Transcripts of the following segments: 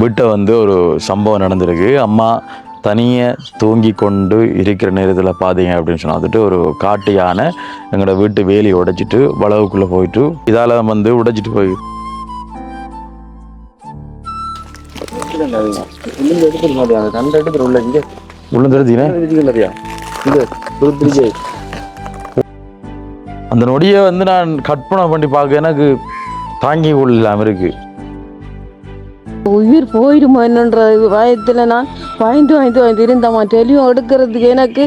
வீட்டை வந்து ஒரு சம்பவம் நடந்திருக்கு. அம்மா தனியாக தூங்கி கொண்டு இருக்கிற நேரத்தில் பார்த்தீங்க அப்படின்னு சொன்னா வந்துட்டு ஒரு காட்டு யானை எங்களோட வீட்டு வேலியை உடைச்சிட்டு வளவுக்குள்ளே போயிட்டு இதால் வந்து உடைச்சிட்டு போய் அந்த நொடியை வந்து நான் கற்பனை பண்ணி பார்க்க எனக்கு தாங்கி கொள்ளாமல் இருக்குது உயிர் போயிடுமா என்னன்ற பயத்தில் நான் பயந்து பயந்து பயந்து இருந்தம்மா. டெலியும் எடுக்கிறதுக்கு எனக்கு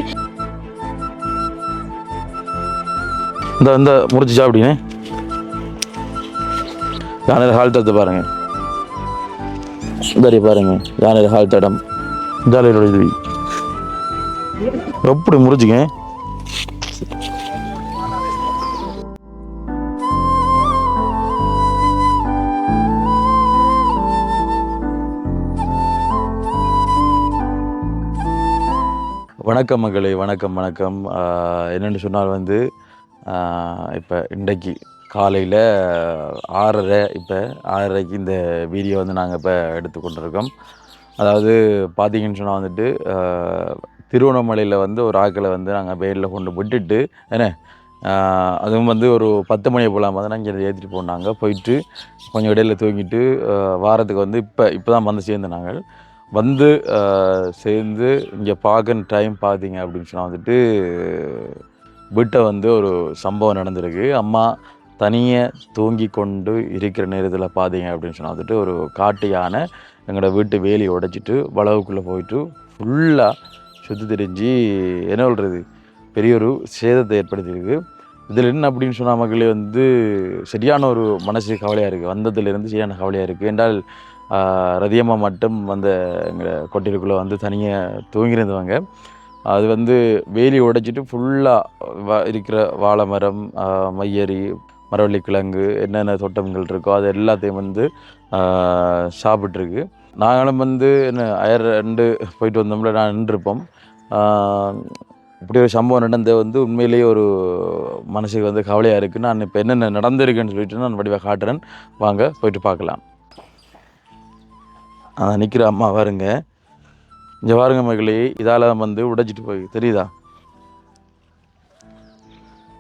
இந்த இந்த முடிச்சு சாப்பிடுங்க. யானையில் ஹால் தடுத்து பாருங்க. சரி பாருங்க யானையில் ஹால் தடம். ஜாலியோட எப்படி முறிச்சிங்க வணக்கம் மகளே வணக்கம் வணக்கம். என்னென்னு சொன்னால் வந்து இப்போ இன்றைக்கு காலையில் ஆறரை இப்போ ஆறரைக்கு இந்த வீடியோ வந்து நாங்கள் இப்போ எடுத்துக்கொண்டிருக்கோம். அதாவது பார்த்தீங்கன்னு சொன்னால் வந்துட்டு திருவண்ணாமலையில் வந்து ஒரு ஆக்களை வந்து நாங்கள் வெயிலில் கொண்டு விட்டுட்டு என்ன? அதுவும் வந்து ஒரு பத்து மணி போலாம் வந்து நாங்கள் ஏற்றிட்டு போனாங்க. போயிட்டு கொஞ்சம் இடையில தூங்கிட்டு வாரத்துக்கு வந்து இப்போ இப்போ தான் வந்து சேர்ந்து நாங்கள். வந்து சேர்ந்து இங்கே பார்க்குற டைம் பார்த்தீங்க அப்படின்னு சொன்னால் வந்துட்டு வீட்டை வந்து ஒரு சம்பவம் நடந்திருக்கு. அம்மா தனியாக தூங்கி கொண்டு இருக்கிற நேரத்தில் பார்த்தீங்க அப்படின்னு சொன்னால் வந்துட்டு ஒரு காட்டு யானை எங்களோட வீட்டு வேலி உடைச்சிட்டு வளவுக்குள்ளே போயிட்டு ஃபுல்லாக சுற்றி தெரிஞ்சு என்ன சொல்கிறது பெரிய ஒரு சேதத்தை ஏற்படுத்தியிருக்கு. இதில் என்ன அப்படின்னு சொன்னால் மக்களே வந்து சரியான ஒரு மனசு கவலையாக இருக்குது வந்ததுலேருந்து சரியான கவலையாக இருக்குது என்றால் ரதியம்மா மட்டும் அந்த எங்கள் கொட்டிலுக்குள்ளே வந்து தனியாக தூங்கியிருந்தவங்க. அது வந்து வேலி உடைச்சிட்டு ஃபுல்லாக இருக்கிற வாழை மரம் ஆஹ் மையரி மரவள்ளி கிழங்கு என்னென்ன தோட்டங்கள் இருக்கோ அது எல்லாத்தையும் வந்து சாப்பிட்ருக்கு நாங்களும் வந்து என்ன அயர் ரெண்டு போயிட்டு வந்தோம்ல நான் நின்றுருப்போம். இப்படி ஒரு சம்பவம் நடந்து வந்து உண்மையிலேயே ஒரு மனசுக்கு வந்து கவலையாக இருக்குது நான் இப்போ என்னென்ன நடந்திருக்குன்னு சொல்லிட்டு நான் வடிவாக காட்டுறேன். வாங்க போயிட்டு பார்க்கலாம். அதான் நிற்கிற அம்மா பாருங்க இங்கே பாருங்க மகளே இதால் வந்து உடைச்சிட்டு போய் தெரியுதா?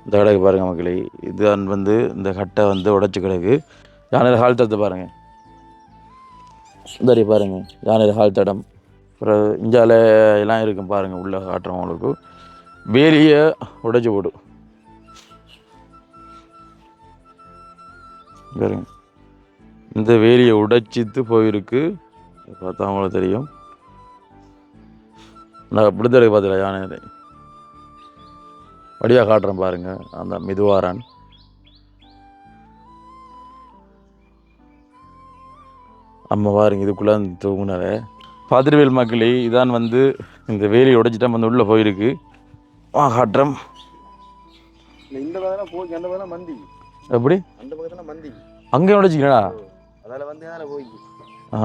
இந்த கிடக்கு பாருங்கள் மகளே இதுதான் வந்து இந்த கட்டை வந்து உடைச்சி கிடக்கு. யானையில் ஹால் தடத்தை பாருங்கள் சரி பாருங்க யானையில் ஹால் தடம். அப்புறம் இஞ்சால எல்லாம் இருக்கும் பாருங்கள் உள்ள காட்டுறவங்களுக்கு வேலியை உடைச்சி போடு. பாருங்க. இந்த வேலியை உடைச்சித்து போயிருக்கு. பார்த்தா அவங்களுக்கு தெரியும். நான் விடுதலை பார்த்துல யானை வடியாக காட்டுறேன் பாருங்க அந்த மிதுவாரான். அம்மா பாருங்க இதுக்குள்ளே தூங்குனாவே. பாதிரிவேல் மக்களே இதான் வந்து இந்த வேலியை உடைச்சிட்டா வந்து உள்ளே போயிருக்கு. ஆ காட்டுறேன். இந்த பக்கம் போய் அந்த பக்கம் மந்தி. எப்படி? அந்த பக்கத்துல மந்தி. அங்கேயும் உடைச்சிக்கலடா? அதால வந்து போய். ஆ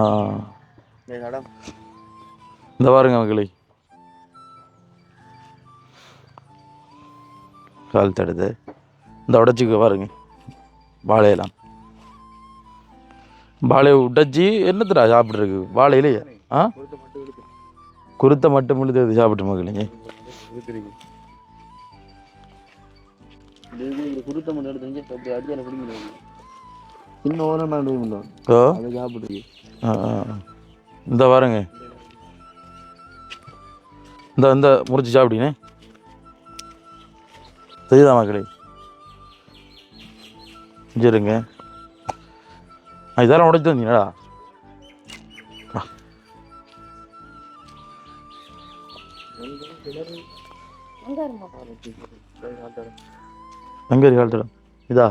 இந்த பாருங்க மகளே. கால் தடுது. இந்த உடைச்சிக்க பாருங்க. வாழையெல்லாம். வாழையை உடைச்சி என்னத்துடா சாப்பிட்ருக்கு வாழையிலையே? ஆ? குருத்தை மட்டும் இழுத்து சாப்பிட்டு மகளே. கொடுத்துருக்கு இந்த வரேங்க இந்த இந்த முறிச்சு சாப்பிட்டீங்க தெரியுதா மக்களே? சரிங்க இருங்க இதெல்லாம் உடைச்சு வந்தீங்களா எங்கே இருக்கு கால் தடம்? இதா?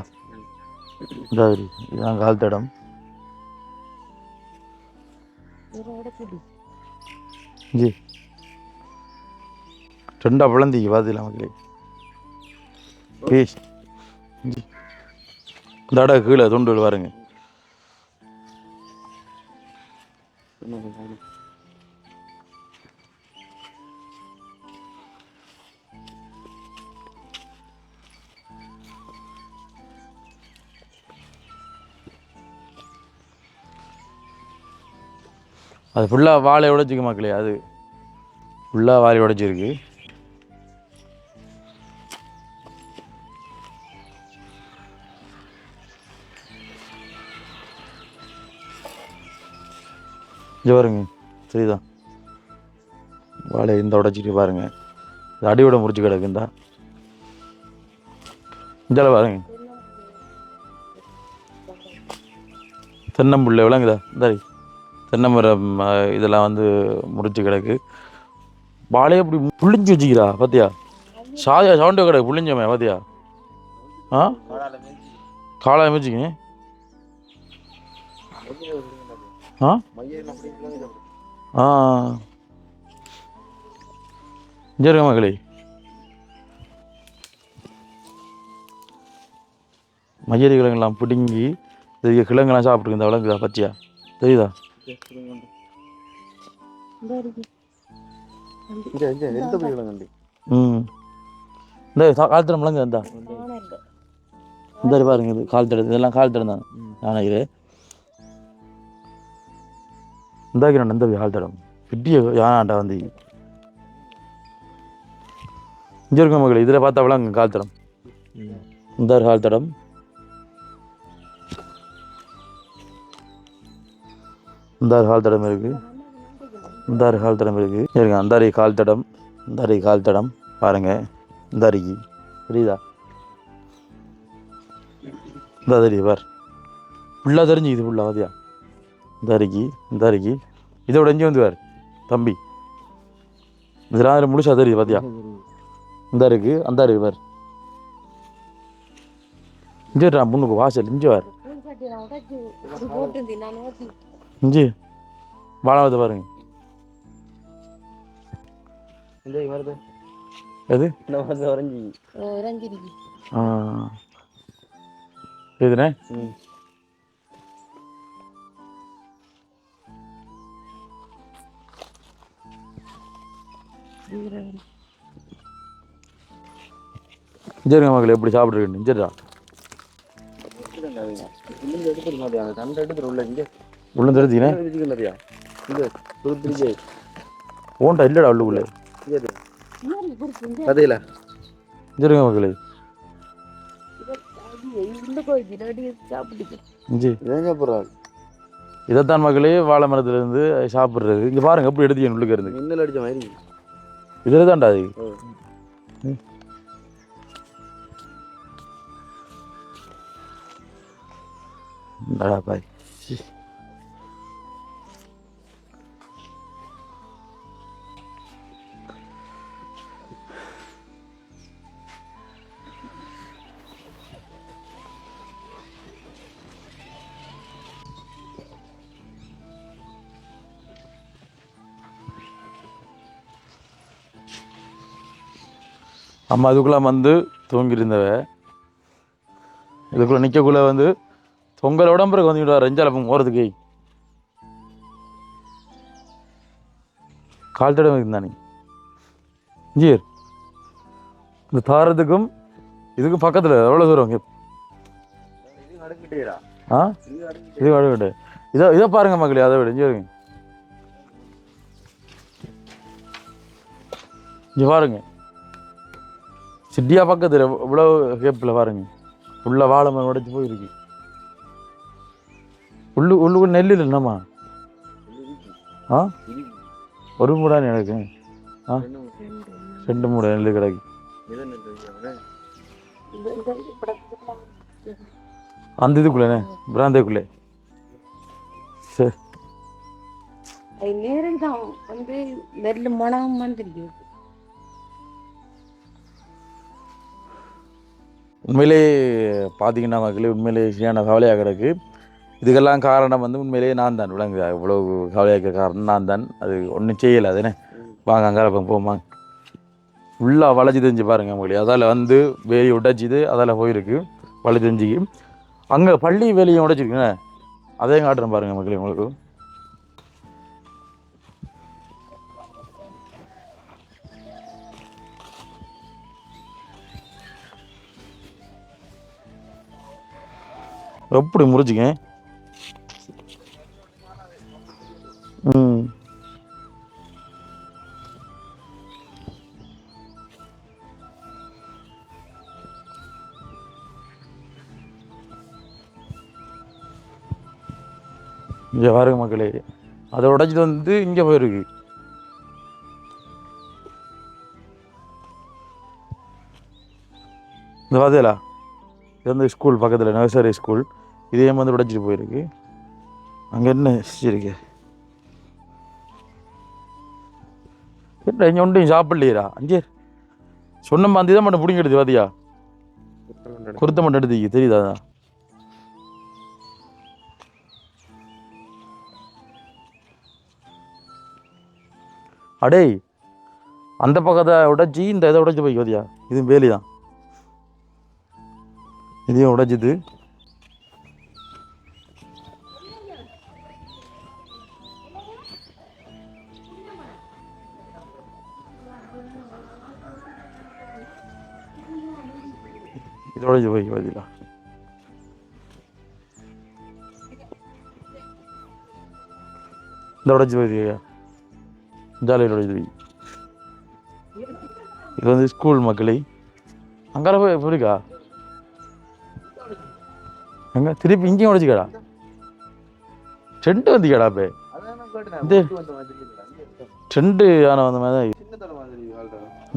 இதா இருக்கு. இதான் கால் தடம். ஜி. ரெண்டா பிளந்திக்கு பார்த்துல மக்களே பேஸ் ஜி. இடம் கீழே துண்டு பாருங்க அது ஃபுல்லாக வாழை உடைச்சிக்கு மக்களே அது. ஃபுல்லாக வாழை உடைச்சிருக்கு இங்கே பாருங்க சரிதா வாழை இந்த உடைச்சிட்டு பாருங்க. இது அடியோட முறிச்சு கிடக்கு இந்த. இந்தால பாருங்க. தென்னம்புள்ளை விளங்குதா இந்தாரி தென்னமரம் இதெல்லாம் வந்து முறிச்சு கிடக்கு. வாழையை அப்படி புளிஞ்சு வச்சுக்கிறா பாத்தியா? சாதியா சவுண்டு கிடக்கு புளிஞ்சமே பாத்தியா? ஆ? காலை அமைச்சிங்க ஆ? ஆ இங்கே மகளே. மயிறு கிழங்கெல்லாம் பிடுங்கி இது கிழங்கெல்லாம் சாப்பிட்ருக்கு இந்த விளங்குதா பச்சையா தெரியுதா? எந்த போய் கண்டி? ம். இந்த சா- கால் தடம் விளங்கு இந்த. இந்த இரு பாருங்க இது கால் தடம் இதெல்லாம் கால் தடம் தான். நான் இது. இந்த கிரண் இந்த கால் தடம் பிட்டிய யானாண்டா வந்து இங்கே இருக்க மகளே இதில் பார்த்தா விளங்கு கால் தடம். இந்த கால் தடம். இந்த கால் தடம் இருக்குது இந்த கால் தடம் இருக்குது இருங்க அந்த கால் தடம் இந்த கால் தடம். பாருங்கள் இந்த அருகி புரியுதா இந்த அருகி பார். ஃபுல்லாக தெரிஞ்சுக்குது ஃபுல்லாக பாத்தியா? இந்த அருகி இந்த அருகி இதோட எஞ்சி வந்து பார் தம்பி. இதெல்லாம் முழுசா தெரியுது பாத்தியா? இந்த இருக்கு அந்த இருக்கு பார். இஞ்சிடுறான் நான் முன்னுக்கு வாசல் இஞ்சி வார். இஞ்சி. வாழாவது பாருங்க. எது? இதுண்ணே சரிங்க மகளே எப்படி சாப்பிட்ருக்கேன் சரிடா அந்த தண்டை எடுத்து உள்ள இங்க கதையில. சரிங்க மகளே இஞ்சி. ஏங்க போறாரு? இதைத்தான் மகளே வாழை மரத்துலேருந்து சாப்பிட்றது. இங்கே பாருங்க எப்படி எடுத்து உள்ளுக்கு இருந்து மின்னல் அடிச்ச மாதிரி. இதில் தான்டா அது. பாய். அம்மா அதுக்குள்ளே வந்து தூங்கியிருந்தவ. இதுக்குள்ளே நிற்கக்குள்ளே வந்து தொங்கல் உடம்புக்கு வந்துவிடுவா ரெஞ்சாலப்பம் போகிறதுக்கு கால் தடம் இருந்தானே ஜீர் இந்த தாரத்துக்கும் இதுக்கும் பக்கத்தில் எவ்வளோ தூரம் இங்க? ஆ? இது அடுக்கிட்டு. விடு இதை இதை பாருங்க மக்களே அதை விட இங்கே இருங்க இங்கே பாருங்க. சிட்டியா பக்கத்தில் இவ்வளோ கேப்பில் பாருங்க. உள்ள வாழை மரம் உடைச்சு போயிருக்கு. உள்ளு உள்ளுக்குள்ள நெல் இல்லை என்னம்மா? ஆ? ஒரு மூடா எனக்கு. ஆ? ரெண்டு மூடை நெல் கிடக்கு. அந்த இதுக்குள்ளே பிராந்தேக்குள்ளே. சரி நேரம் தான் வந்து நெல் மனம் வந்துருக்கு உண்மையிலே பார்த்தீங்கன்னா மக்களே உண்மையிலே சரியான கவலையாக கிடக்கு இதுக்கெல்லாம் காரணம் வந்து உண்மையிலேயே நான் தான். விளங்குது? இவ்வளோ கவலையாக இருக்க காரணம் நான் தான். அது ஒன்றும் செய்யலை அதுனே வாங்க அங்கே போமா ஃபுல்லாக வளைச்சி தெரிஞ்சு பாருங்க மக்களே. அதால் வந்து வேலி உடைச்சிது அதால் போயிருக்கு. வளைச்சி தெரிஞ்சுக்கு அங்கே பள்ளி வேலையும் உடைச்சிருக்குண்ணே அதையும் காட்டுறேன் பாருங்கள் மக்களே உங்களுக்கு. எப்படி முறிச்சுங்க ம். இங்கே பாருங்க மக்களே அதை உடைச்சிட்டு வந்து இங்கே போயிருக்கு. இந்த பார்த்தீங்களா இது வந்து ஸ்கூல் பக்கத்தில் நர்சரி ஸ்கூல் இதே வந்து உடைச்சிட்டு போயிருக்கு. அங்கே என்ன இருக்கு என்ன இங்கே ஒன்றையும் சாப்பிடலையா அங்கே சொன்ன மாதிரி தான் மட்டும் பிடிங்கிடுது எடுத்து பாத்தியா குருத்த மட்டும் எடுத்து தெரியுதா? அடேய் அந்த பக்கத்தை உடைச்சி இந்த இதை உடைச்சி போய் பாத்தியா இது வேலி தான் இதையும் உடைச்சிது இது பாத்தீங்களா இந்த உடைச்சி போய் ஜாலியில் உடைச்சி போய் இது வந்து ஸ்கூல் மக்களை அங்கால போய் போயிருக்கா எங்க திருப்பி இங்கேயும் உடைச்சிக்கடா ட்ரெண்டு வந்திக்கடா இது- அங்கே இருக்கா? ட்ரெண்டு ஆன வந்த மாதிரி தான்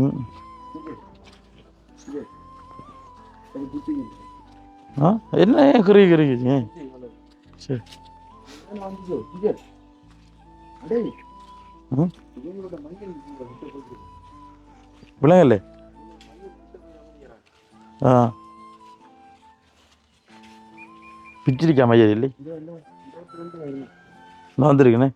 ம். இவங்களோட மஞ்சள் இவங்க விட்டு போகுது. விளங்கல்ல ஆ பிச்சிருக்கா மையா இல்லை இதோ நான் வந்திருக்கேனே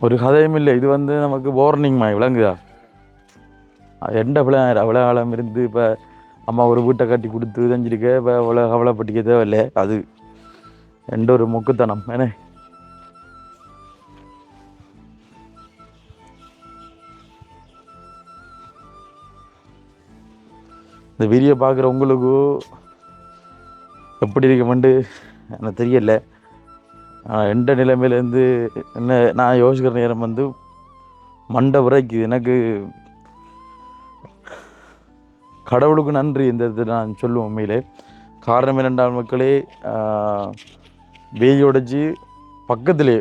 ஒரு கதையும் இல்லை. இது வந்து நமக்கு வார்னிங் மாதிரி விளங்குதா? எந்த பிள்ளை அவ்வளோ காலம் இருந்து இப்போ அம்மா ஒரு வீட்டை கட்டி கொடுத்து செஞ்சிருக்க இப்போ அவ்வளோ கவலைப்பட்டிக்க தேவையில்லை. அது எந்த ஒரு மொக்குத்தனம். என்ன? இந்த வீடியோ பார்க்குற உங்களுக்கு எப்படி இருக்குமெண்டு எனக்கு தெரியலை. எந்த நிலைமையிலேருந்து என்ன நான் யோசிக்கிற நேரம் வந்து மண்டை உரைக்குது. எனக்கு கடவுளுக்கு நன்றி இந்த இது நான் சொல்லுவேன் உண்மையிலே. காரணம் என்னென்றால் மக்களே வேலி உடைச்சி பக்கத்திலே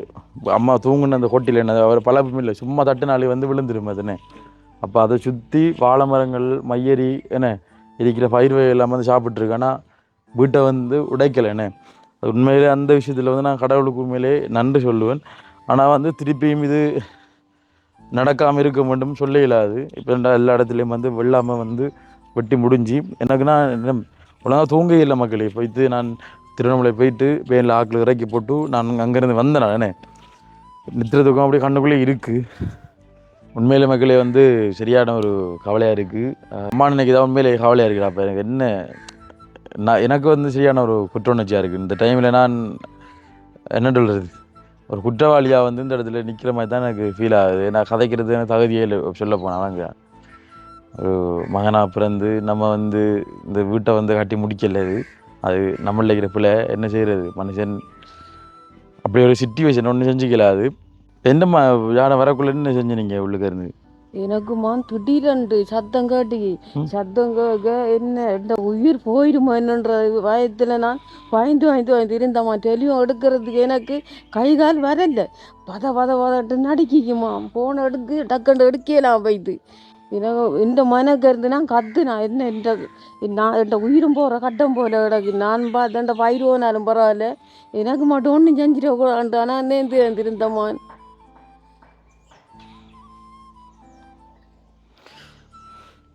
அம்மா தூங்குன அந்த ஹோட்டலில் என்ன அவர் பழப்பும் இல்லை. சும்மா நாளே வந்து விழுந்துடும் அதுன்னு அப்போ அதை சுற்றி வாழை மரங்கள் மையறி என்ன இருக்கிற பயிர் வகை இல்லாமல் வந்து சாப்பிட்ருக்கேன்னா வீட்டை வந்து உடைக்கலை என்ன. உண்மையிலே அந்த விஷயத்தில் வந்து நான் கடவுளுக்கு உண்மையிலே நன்றி சொல்லுவேன். ஆனால் வந்து திருப்பியும் இது நடக்காமல் இருக்க வேண்டும் சொல்ல இயலாது இப்போ எல்லா இடத்துலையும் வந்து வெள்ளாமல் வந்து வெட்டி முடிஞ்சு எனக்கு நான் ஒழுங்காக தூங்க இல்லை மக்களே. போயிட்டு நான் திருவண்ணாமலை போயிட்டு வேனில் ஆக்கில் இறக்கி போட்டு நான் அங்கேருந்து வந்தேன் நான். என்ன நித்திர தூக்கம் அப்படியே கண்ணுக்குள்ளே இருக்குது உண்மையிலே மக்களே வந்து சரியான ஒரு கவலையாக இருக்குது அம்மா நினைக்கு தான் உண்மையிலே கவலையாக இருக்குடா அப்போ எனக்கு என்ன நான் எனக்கு வந்து சரியான ஒரு குற்ற உணர்ச்சியாக இருக்குது இந்த டைமில் நான் என்ன சொல்கிறது ஒரு குற்றவாளியாக வந்து இந்த இடத்துல நிற்கிற மாதிரி தான் எனக்கு ஃபீல் ஆகுது. நான் கதைக்கிறது எனக்கு தகுதியே இல்லை. சொல்ல அங்கே. ஒரு மகனாக பிறந்து நம்ம வந்து இந்த வீட்டை வந்து கட்டி முடிக்கலது அது. நம்மளில் இருக்கிற பிள்ளை என்ன செய்கிறது மனுஷன் அப்படி ஒரு சுச்சுவேஷன் ஒன்றும் செஞ்சுக்கல அது. என்னம்மா யானை வரக்குள்ளே என்ன செஞ்சு நீங்கள் உள்ளுக்க இருந்து? எனக்குமா திடீரென்று சத்தம் கேட்டு. சத்தம் கேட்க என்ன இந்த உயிர் போயிடுமா என்னன்ற பயத்தில் நான் வாய்ந்து வாய்ந்து வாய்ந்து இருந்தம்மா. டெலியும் எடுக்கிறதுக்கு எனக்கு கை கால் வரல. பத பத பதட்டு நடிக்குமா போன எடுக்கு டக்குன்னு எடுக்கலாம் போயிட்டு. எனக்கு இந்த மனக்கு இருந்து நான் கத்துனா என்ன இந்த நான் இந்த உயிரும் போகிற கட்டம் போல கிடக்கு. நான் பார்த்து இந்த பயிர் போனாலும் பரவாயில்ல. எனக்கு மட்டும் ஒன்றும் செஞ்சிடக்கூடாது ஆனால் நேர்ந்து இருந்தம்மா.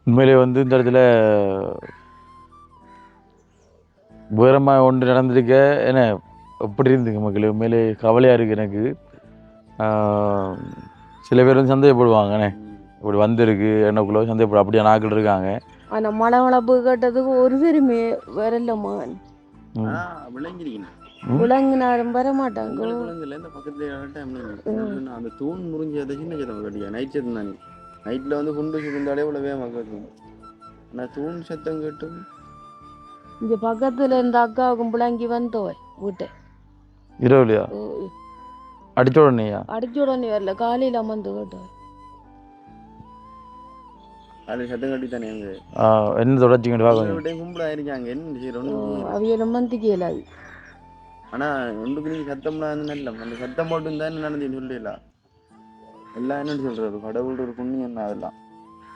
உண்மையிலே வந்து இந்த இடத்துல உயரமாக ஒன்று நடந்திருக்க என்ன எப்படி இருந்துங்க மக்களே? உண்மையிலே கவலையாக இருக்குது எனக்கு. சில பேர் வந்து சந்தேகப்படுவாங்கண்ணே இப்படி வந்திருக்கு என்னக்குள்ளே சந்தேகப்படும் அப்படியே நாட்கள் இருக்காங்க. ஆனால் மழை வளப்பு கேட்டதுக்கு ஒரு பெருமை வரலம்மா ம். ஆனா, விளங்கிருக்கீங்க. விலங்கினாரும் வர மாட்டாங்க. அந்த தூண் முறிஞ்சதை சின்ன நைட் தானே நைட்ல வந்து குண்டு சுருந்தாலே இவ்வளவு வேகமா கேட்கும் ஆனா தூண் சத்தம் கேட்டும். இங்க பக்கத்துல இருந்த அக்காவுக்கும் பிள்ளைங்கி வந்தோய் வீட்டை. இரவுலையா? அடிச்ச உடனேயா? அடிச்ச உடனே வரல காலையில் அமர்ந்து கேட்டார் அது சத்தம் கட்டி தானே எங்க ஆ, என்ன தொடர்ச்சிங்க பார்க்க டைம் கும்பலா இருக்காங்க என்ன செய்யறோம் அவையில மந்திக்கு இயலாது. ஆனா ஒன்றுக்கு நீங்க சத்தம்லாம் வந்து நல்ல அந்த சத்தம் போட்டு தான் நடந்துன்னு சொல்லலாம் எல்லாம் என்னன்னு சொல்றது? கடவுள் ஒரு புண்ணியம் தான் அதெல்லாம்.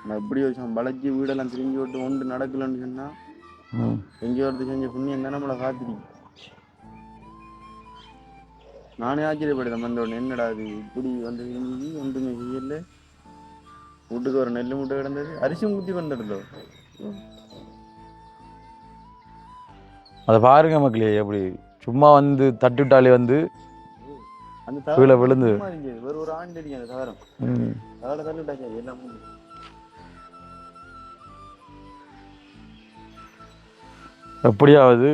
நான் எப்படி வச்சோம் வளைச்சி வீடெல்லாம் திரும்பி விட்டு ஒன்று நடக்கலன்னு சொன்னா ம். எங்கேயோ ஒருத்தர் செஞ்ச புண்ணியம் தான் நம்மளை காத்திருக்கு நானே ஆச்சரியப்படுதேன் வந்த உடனே என்னடா அது இப்படி வந்து செஞ்சு ஒன்றுமே செய்யல. வீட்டுக்கு ஒரு நெல் மூட்டை கிடந்தது. அரிசி ஊற்றி வந்துடுதோ அதை பாருங்க மக்களே எப்படி சும்மா வந்து தட்டுவிட்டாலே வந்து கீழே விழுந்து. ஒரு ஒரு ஆண்டு அடிக்கும் அந்த தகரம் தகரம் தள்ளிட்டாச்சு எல்லாம். எப்படியாவது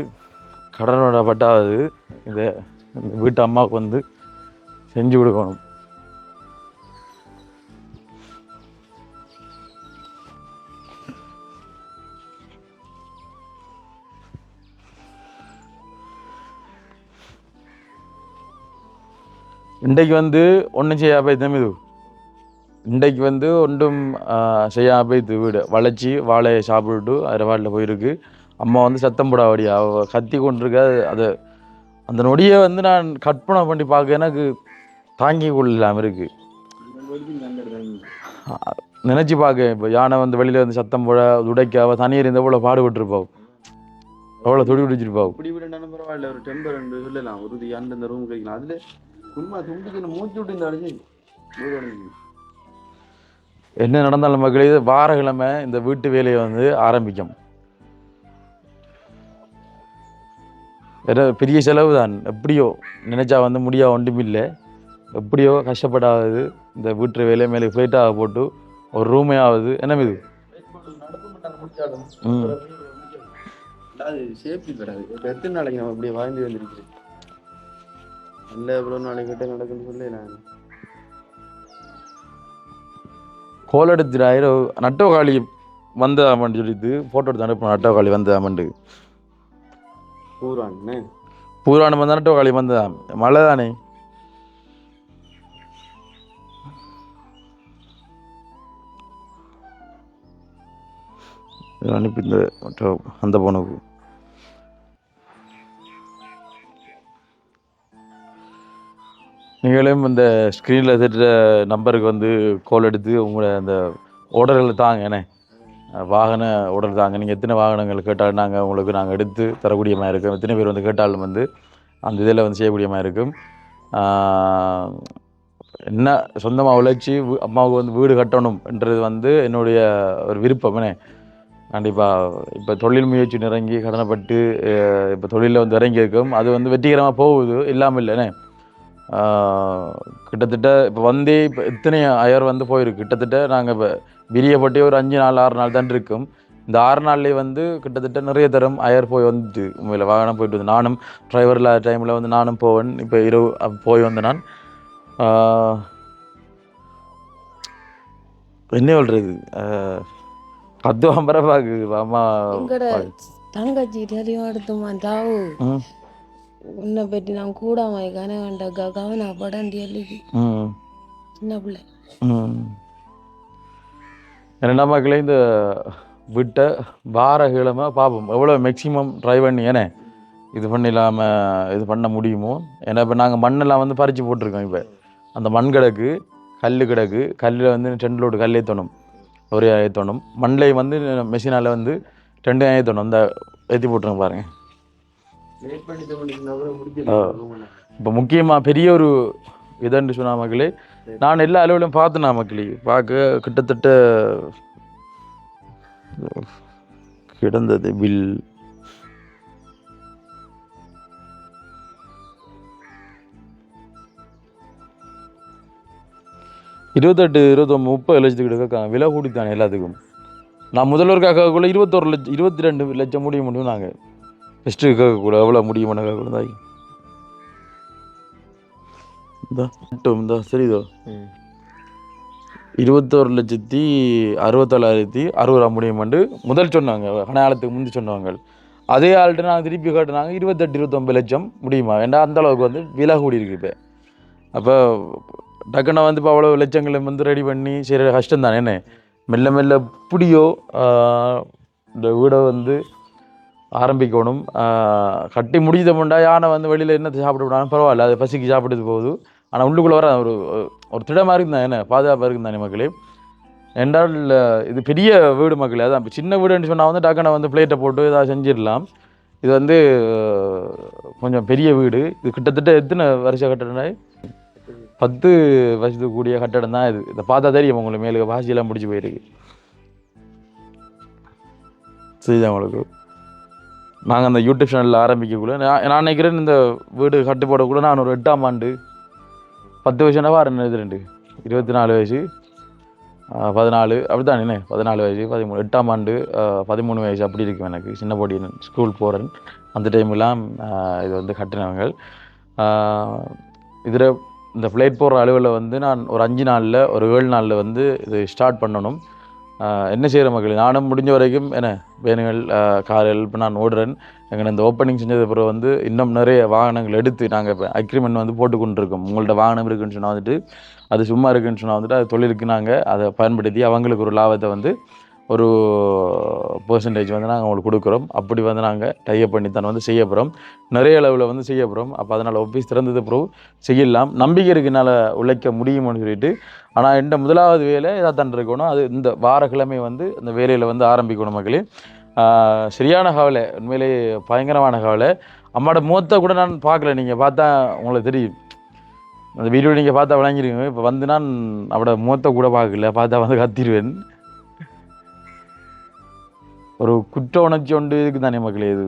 கடனோட பட்டாவது இதை வீட்டு அம்மாவுக்கு வந்து செஞ்சு கொடுக்கணும் இன்றைக்கு வந்து ஒன்றும் செய்யா போய் இது இன்றைக்கு வந்து ஒன்றும் செய்யா போய் வீடு. வளைச்சி வாழையை சாப்பிட்டுட்டு அதில் போயிருக்கு. அம்மா வந்து சத்தம் போடாவடி அவ கத்தி கொண்டிருக்க அது அந்த நொடியை வந்து நான் கற்பனை பண்ணி பார்க்க எனக்கு தாங்கி கொள்ளாமல் இருக்குது நினச்சி பார்க்க இப்போ யானை வந்து வெளியில் வந்து சத்தம் போட உடைக்க அவள் தனியர் இருந்த எவ்வளோ பாடுபட்டுருப்பாள் எவ்வளோ துடி பிடிச்சிருப்பா இப்படி விட பரவாயில்ல ஒரு டெம்பர் சொல்லலாம். உறுதி அந்த இந்த ரூம் கிடைக்கலாம் அதில் சும்மா துண்டிக்கு மூச்சு விட்டு இந்த அடிச்சு. என்ன நடந்தாலும் மக்களே இது வாரக்கிழமை இந்த வீட்டு வேலையை வந்து ஆரம்பிக்கும். பெரிய செலவு தான். எப்படியோ நினைச்சா வந்து முடியா ஒன்றுமில்லை எப்படியோ கஷ்டப்படாது இந்த வீட்டு வேலையை மேலே ஃப்ளைட்டாக போட்டு ஒரு ரூமே ஆகுது என்ன இது சேஃப்டி இப்போ எத்தனை நாளைக்கு நம்ம இப்படியே வாழ்ந்து வந்திருக்கிறேன் நல்ல எவ்வளோ நாளைக்கு கிட்ட நடக்குன்னு சொல்லி நான் கோல் எடுத்துட்டாயிரம் நட்டோகாளி வந்ததாமன்னு சொல்லிட்டு ஃபோட்டோ எடுத்து அனுப்பணும் நட்டோகாளி வந்ததாமண்டு பூரான்னு பூராணம் வந்தா நட்டோகாளி வந்ததாம் மழை தானே அனுப்பி இந்த அந்த பொண்ணுக்கு நீங்களும் இந்த ஸ்க்ரீனில் தெரிகிற நம்பருக்கு வந்து கோல் எடுத்து உங்களோட அந்த ஓடர்களை தாங்க என்ன? வாகன உடல் தாங்க. நீங்கள் எத்தனை வாகனங்கள் கேட்டாலும் நாங்கள் உங்களுக்கு நாங்கள் எடுத்து தரக்கூடிய மாதிரி இருக்கும். எத்தனை பேர் வந்து கேட்டாலும் வந்து அந்த இதில் வந்து செய்யக்கூடிய மாதிரி இருக்கும் என்ன சொந்தமாக உழைச்சி அம்மாவுக்கு வந்து வீடு கட்டணும்ன்றது வந்து என்னுடைய ஒரு விருப்பம் என்ன? கண்டிப்பாக இப்போ தொழில் முயற்சி நிறங்கி கடனப்பட்டு இப்போ தொழிலில் வந்து இறங்கி இருக்கும் அது வந்து வெற்றிகரமாக போகுது இல்லாமல் இல்லைண்ணே கிட்டத்தட்ட இப்போ வந்தே இப்போ எத்தனை அயர் வந்து போயிருக்கு. கிட்டத்தட்ட நாங்கள் இப்போ விரியப்பட்டே ஒரு அஞ்சு நாள் ஆறு நாள் தான் இருக்கும். இந்த ஆறு நாள்லேயே வந்து கிட்டத்தட்ட நிறைய தரம் அயர் போய் வந்துட்டு உண்மையில் வாகனம் போயிட்டு வந்து நானும் டிரைவர் இல்லாத டைமில் வந்து நானும் போவேன். இப்போ இரவு போய் வந்தேன் நான். என்ன சொல்கிறது பத்து வம்பரை பாக்கு அம்மா தங்கச்சி தெரியும் எடுத்துமா தாவு உன்னை பற்றி நான் கூடாம கனகண்ட க கவனா படந்தி எழுதி. ம். சின்ன பிள்ளை. ம். என்ன மக்களே இந்த விட்ட வார கிழமை பார்ப்போம் எவ்வளோ மேக்ஸிமம் ட்ரை பண்ணி ஏனே? இது பண்ணிடாமல் இது பண்ண முடியுமோ? ஏன்னா இப்போ நாங்கள் மண்ணெல்லாம் வந்து பறித்து போட்டிருக்கோம் இப்போ. அந்த மண் கிடக்கு கல் கிடக்கு. கல்லில் வந்து ரெண்டு லோடு கல் ஏற்றணும் ஒரே ஏற்றணும் மண்ணில் வந்து மெஷினால் வந்து ரெண்டு ஏற்றணும் இந்த ஏற்றி போட்டுருங்க பாருங்க. இப்போ முக்கியமாக பெரிய ஒரு இதுன்னு சொன்னா மக்களே நான் எல்லா அலுவலையும் பார்த்தேன் மக்களே பார்க்க கிட்டத்தட்ட கிடந்தது பில் இருபத்தெட்டு இருபத்தொம்பது முப்பது லட்சத்துக்கிட்ட எடுக்க விலை கூட்டித்தானே எல்லாத்துக்கும். நான் முதல்வர் கூட இருபத்தொரு லட்சம் இருபத்தி ரெண்டு லட்சம் முடிய முடியும் நாங்கள் ஃபஸ்ட்டு கேட்கக்கூட எவ்வளோ முடியுமான்னு கேட்கக்கூட தாய் இந்த இந்த சரிதோ இருபத்தோரு லட்சத்தி அறுபத்தேழாயிரத்தி அறுபது ரூபா முடியுமாண்டு முதல் சொன்னாங்க கனகாலத்துக்கு முந்தி சொன்னவங்க. அதே ஆள்கிட்ட நாங்கள் திருப்பி கேட்டினாங்க இருபத்தெட்டு இருபத்தொம்பது லட்சம் முடியுமா? ஏன்டா அந்த அளவுக்கு வந்து விலை கூடி இருக்கு இப்போ. அப்போ டக்குன்னு வந்து இப்போ அவ்வளோ லட்சங்களை வந்து ரெடி பண்ணி செய்கிற கஷ்டம் தானே என்ன? மெல்ல மெல்ல எப்படியோ இந்த வீடை வந்து ஆரம்பிக்கணும். கட்டி கட்டி முடிஞ்சமுண்டா யானை வந்து வெளியில் என்ன சாப்பிட விடாலும் பரவாயில்ல அது பசிக்கு சாப்பிடுது போகுது ஆனால் உள்ளுக்குள்ளே வர ஒரு ஒரு திடமாக இருக்குதான் என்ன பாதுகாப்பாக இருக்குதானே மக்களே? என்றால் இது பெரிய வீடு மக்களே அதான். இப்போ சின்ன வீடுன்னு சொன்னால் வந்து டக்குன்னு வந்து பிளேட்டை போட்டு ஏதாவது செஞ்சிடலாம். இது வந்து கொஞ்சம் பெரிய வீடு. இது கிட்டத்தட்ட எத்தனை வருஷ கட்டடம் பத்து வருஷத்துக்கு கூடிய கட்டடம் தான் இது. இதை பார்த்தா தெரியும் உங்களுக்கு மேலே வாசியெல்லாம் முடிச்சு போயிருக்கு. சரிதான் உங்களுக்கு? நாங்கள் அந்த யூடியூப் சேனலில் ஆரம்பிக்கக்குள்ள நான் நான் நினைக்கிறேன் இந்த வீடு கட்டு போடக்குள்ள நான் ஒரு எட்டாம் ஆண்டு பத்து வருஷம்னா வாரம் ரெண்டு இருபத்தி நாலு வயசு பதினாலு அப்படிதான் என்ன பதினாலு வயசு பதிமூணு எட்டாம் ஆண்டு பதிமூணு வயசு அப்படி இருக்கும் எனக்கு. சின்ன பொடி ஸ்கூல் போகிறேன் அந்த டைம்லாம் இது வந்து கட்டினவங்க இதில் இந்த ஃப்ளைட் போடுற அளவில் வந்து நான் ஒரு அஞ்சு நாளில் ஒரு ஏழு நாளில் வந்து இது ஸ்டார்ட் பண்ணணும். என்ன செய்கிற மக்கள்? நானும் முடிஞ்ச வரைக்கும் என்ன வேணுங்கள் காரில் இப்போ நான் ஓடுறேன். எங்கள் இந்த ஓப்பனிங் செஞ்சது அப்புறம் வந்து இன்னும் நிறைய வாகனங்கள் எடுத்து நாங்கள் இப்போ அக்ரிமெண்ட் வந்து போட்டு கொண்டிருக்கோம். உங்கள்ட்ட வாகனம் இருக்குன்னு சொன்னால் வந்துட்டு அது சும்மா இருக்குன்னு சொன்னால் வந்துட்டு அது தொழிலுக்கு நாங்கள் அதை பயன்படுத்தி அவங்களுக்கு ஒரு லாபத்தை வந்து ஒரு பர்சன்டேஜ் வந்து நாங்கள் அவங்களுக்கு கொடுக்குறோம். அப்படி வந்து நாங்கள் டைப் பண்ணி தான் வந்து செய்ய போகிறோம் நிறைய அளவில் வந்து செய்ய போகிறோம் அப்போ அதனால் ஆஃபீஸ் திறந்தது பிறகு செய்யலாம். நம்பிக்கை இருக்குனால உழைக்க முடியும்னு சொல்லிட்டு. ஆனால் இந்த முதலாவது வேலை இதாக தான் இருக்கணும். அது இந்த வாரக்கிழமை வந்து அந்த வேலையில் வந்து ஆரம்பிக்கணும் மக்களே. சரியான கவலை. உண்மையிலே பயங்கரமான கவலை. அம்மாவோட முகத்தை கூட நான் பார்க்கல. நீங்கள் பார்த்தா உங்களுக்கு தெரியும். அந்த வீடியோ நீங்கள் பார்த்தா விளங்கிருக்கீங்க இப்போ வந்து நான் அவட முகத்தை கூட பார்க்கல. பார்த்தா வந்து கத்திடுவேன். ஒரு குற்ற உணர்ச்சி ஒன்று இதுக்கு தானே மக்களே இது.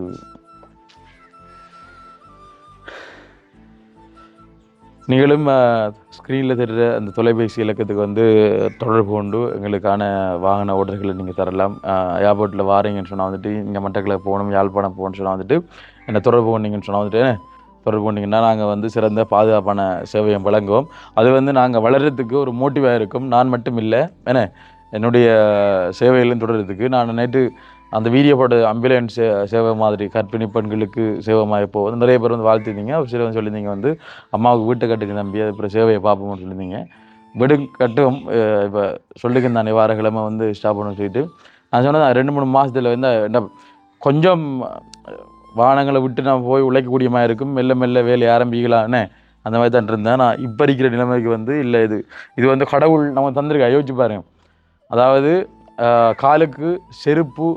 நீங்களும் ஸ்க்ரீனில் தெரிகிற அந்த தொலைபேசி இலக்கத்துக்கு வந்து தொடர்பு கொண்டு எங்களுக்கான வாகன ஓட்டர்களை நீங்கள் தரலாம். ஏர்போர்ட்டில் வாரீங்கன்னு சொன்னால் வந்துட்டு இங்கே மட்டக்களை போகணும் யாழ்ப்பாணம் போகணும்னு சொன்னால் வந்துட்டு என்னை தொடர்பு கொண்டீங்கன்னு சொன்னால் வந்துட்டு தொடர்பு கொண்டீங்கன்னா நாங்கள் வந்து சிறந்த பாதுகாப்பான சேவையை வழங்குவோம். அது வந்து நாங்கள் வளர்கிறதுக்கு ஒரு மோட்டிவாக இருக்கும். நான் மட்டும் இல்லை என்ன என்னுடைய சேவையிலும் தொடர்கிறதுக்கு நான் நேற்று அந்த வீடியோ அம்புலன்ஸ் சேவை மாதிரி கற்பிணி பெண்களுக்கு சேவமாக இப்போ வந்து நிறைய பேர் வந்து வாழ்த்திருந்தீங்க. ஒரு சிலர் சொல்லியிருந்தீங்க வந்து அம்மாவுக்கு வீட்டை கட்டுக்கு நம்பி அப்புறம் சேவையை பார்ப்போம்னு சொல்லியிருந்தீங்க. வீடு கட்டும் இப்போ சொல்லிக்க நான் வாரக்கிழமை வந்து ஸ்டாப் பண்ண சொல்லிட்டு. நான் சொன்னது ரெண்டு மூணு மாதத்தில் வந்து என்ன கொஞ்சம் வாகனங்களை விட்டு நான் போய் உழைக்கக்கூடிய மாதிரி இருக்கும். மெல்ல மெல்ல வேலையை ஆரம்பிக்கலான்னு அந்த மாதிரி தான் இருந்தேன். நான் இப்போ இருக்கிற நிலைமைக்கு வந்து இல்லை இது இது வந்து கடவுள் நம்ம தந்திருக்கா யோசிச்சு பாருங்க. அதாவது காலுக்கு செருப்பு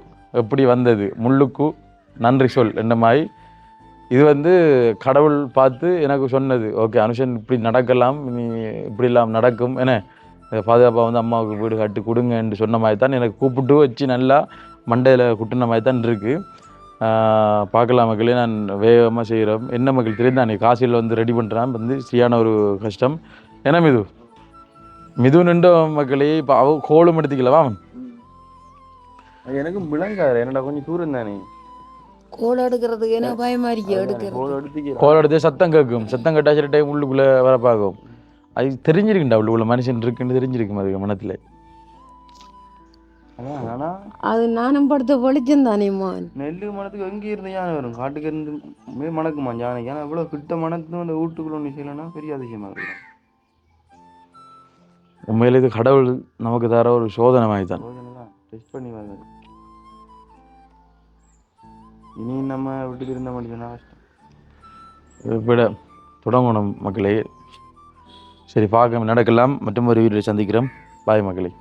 எப்படி வந்தது? முள்ளுக்கு நன்றி சொல் என்ன மாதிரி. இது வந்து கடவுள் பார்த்து எனக்கு சொன்னது. ஓகே அனுஷன் இப்படி நடக்கலாம் நீ இப்படிலாம் நடக்கும் என்ன பாதுகாப்பாக வந்து அம்மாவுக்கு வீடு கட்டி கொடுங்க என்று சொன்ன மாதிரி தான் எனக்கு கூப்பிட்டு வச்சு நல்லா மண்டையில் குட்டின மாதிரி தான் இருக்குது பார்க்கலாம் மக்களே நான் வேகமாக செய்கிறோம் என்ன மக்கள் தெரியும் நான் காசியில் வந்து ரெடி பண்ணுறான் வந்து சரியான ஒரு கஷ்டம். என்ன மிது? மிது நின்ற மக்களே இப்போ அவ கோலும் எடுத்துக்கலவா அது எனக்கு விளங்காது என்னடா கொஞ்சம் தூரம் தானே கோல் எடுக்கிறதுக்கு என்ன பயமா இருக்கு எடுக்கிறது கோல் எடுத்து சத்தம் கேட்கும் சத்தம் கேட்டா சில டைம் உள்ளுக்குள்ளே வர பார்க்கும். அது தெரிஞ்சிருக்குண்டா உள்ளுக்குள்ள மனுஷன் இருக்குன்னு தெரிஞ்சிருக்கும் அதுக்கு மனத்தில். அது நானும் படுத்த வெளிச்சம் தானேம்மா நெல்லு மனத்துக்கு எங்கே இருந்து யானை வரும்? காட்டுக்கு இருந்து மே மணக்குமா யானைக்கு? ஏன்னா இவ்வளோ கிட்ட மணத்து அந்த வீட்டுக்குள்ள ஒன்று செய்யலைன்னா பெரிய அதிசயமா இருக்கும். உண்மையில இது கடவுள் நமக்கு தர ஒரு சோதனை மாதிரி தான். டெஸ்ட் பண்ணி வாங்க இனி நம்ம வீட்டுக்கு இருந்த முடியுதுன்னா கஷ்டம். விட தொடங்கணும் மக்களே. சரி பார்க்க நடக்கலாம். மற்றும் ஒரு வீடியோ சந்திக்கிறோம். பாய் மக்களே.